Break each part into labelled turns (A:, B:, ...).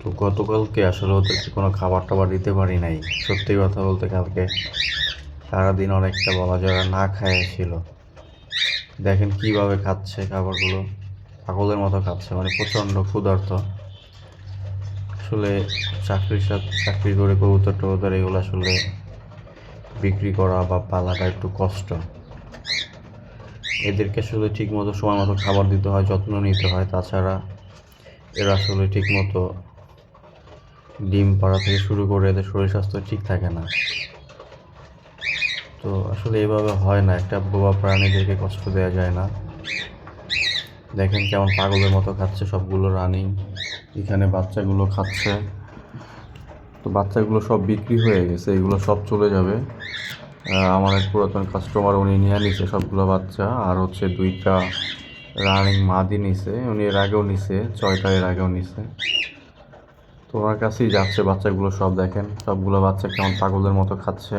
A: তো গতকালকে আসলে ওদেরকে কোনো খাবার টাবার দিতে পারি নাই। সত্যি কথা বলতে কালকে সারাদিন অনেকটা বলা যায় না খায় ছিল। দেখেন কীভাবে খাচ্ছে খাবারগুলো। পাগলের মতো খাচ্ছে মানে প্রচণ্ড ক্ষুধার্ত। আসলে চাকরির সাথে, চাকরি করে কবুতর টবুতর এগুলো আসলে বিক্রি করা বা পালাটা একটু কষ্ট। এদেরকে আসলে ঠিক মতো সময় মতো খাবার দিতে হয়, যত্ন নিতে হয়। তাছাড়া এরা আসলে ঠিক মতো ডিম পাড়া থেকে শুরু করে এদের শরীর স্বাস্থ্য ঠিক থাকে না। তো আসলে এভাবে হয় না, একটা বোবা প্রাণীদেরকে কষ্ট দেওয়া যায় না। দেখেন কেমন পাগলের মতো খাচ্ছে সবগুলো রানিং, এখানে বাচ্চাগুলো খাচ্ছে। তো বাচ্চাগুলো সব বিক্রি হয়ে গেছে, এগুলো সব চলে যাবে। আমার এক পুরাতন কাস্টমার উনি নিয়ে নিছে সবগুলো বাচ্চা, আর হচ্ছে দুইটা রানিং মাদি নিছে, উনি এর আগেও নিছে, ছয়টা এর আগেও নিছে। তো ওনার কাছেই যাচ্ছে, বাচ্চাগুলো সব দেখেন, সবগুলো বাচ্চা কেমন পাগলের মতো খাচ্ছে।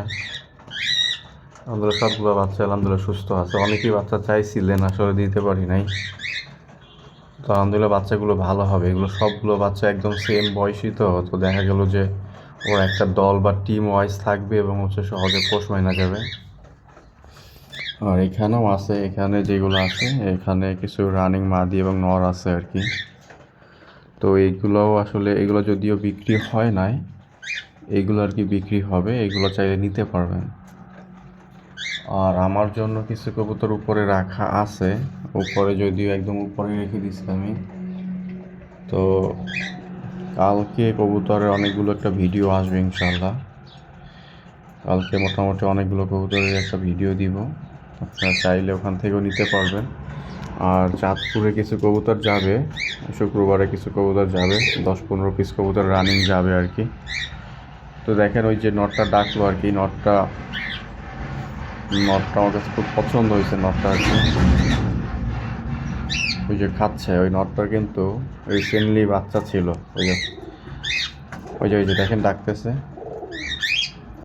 A: আলহামদুলিল্লাহ, সবগুলো বাচ্চা আলহামদুলিল্লাহ সুস্থ আছে। অনেকেই বাচ্চা চাইছিলেন, আসলে দিতে পারি নাই। তো আলহামদুলিল্লাহ, বাচ্চাগুলো ভালো হবে। এগুলো সবগুলো বাচ্চা একদম সেম বয়সী তো। তো দেখা গেল যে ওর একটা দল বা টিম ওয়াইজ থাকবে এবং হচ্ছে সহজে পোষ মাইনা যাবে। আর এখানেও আছে, এখানে যেগুলো আছে, এখানে কিছু রানিং মাদি এবং নর আছে আর কি তো এইগুলোও আসলে, এগুলো যদিও বিক্রি হয় নাই, এগুলো আর কি বিক্রি হবে, এগুলো চাইলে নিতে পারবেন। আর আমার জন্য কিছু কবুতর উপরে রাখা আছে, উপরে যদিও একদম উপরে রেখে দিচ্ছি আমি। তো কালকে কবুতরের অনেকগুলো একটা ভিডিও আসবে ইনশাল্লাহ কালকে মোটামুটি অনেকগুলো কবুতরের একটা ভিডিও দিব। আপনারা চাইলে ওখান থেকেও নিতে পারবেন। আর চাঁদপুরে কিছু কবুতর যাবে, শুক্রবারে কিছু কবুতর যাবে, দশ পনেরো পিস কবুতর রানিং যাবে আর কি। তো দেখেন ওই যে নটটা ডাকলো আর কি নটটা নটটা আমার কাছে খুব পছন্দ হয়েছে নটটা আর কি। ওই যে খাচ্ছে, ওই নটটার কিন্তু রিসেন্টলি বাচ্চা ছিল, ওই যে ওই যে ওই যে দেখেন ডাকতেছে।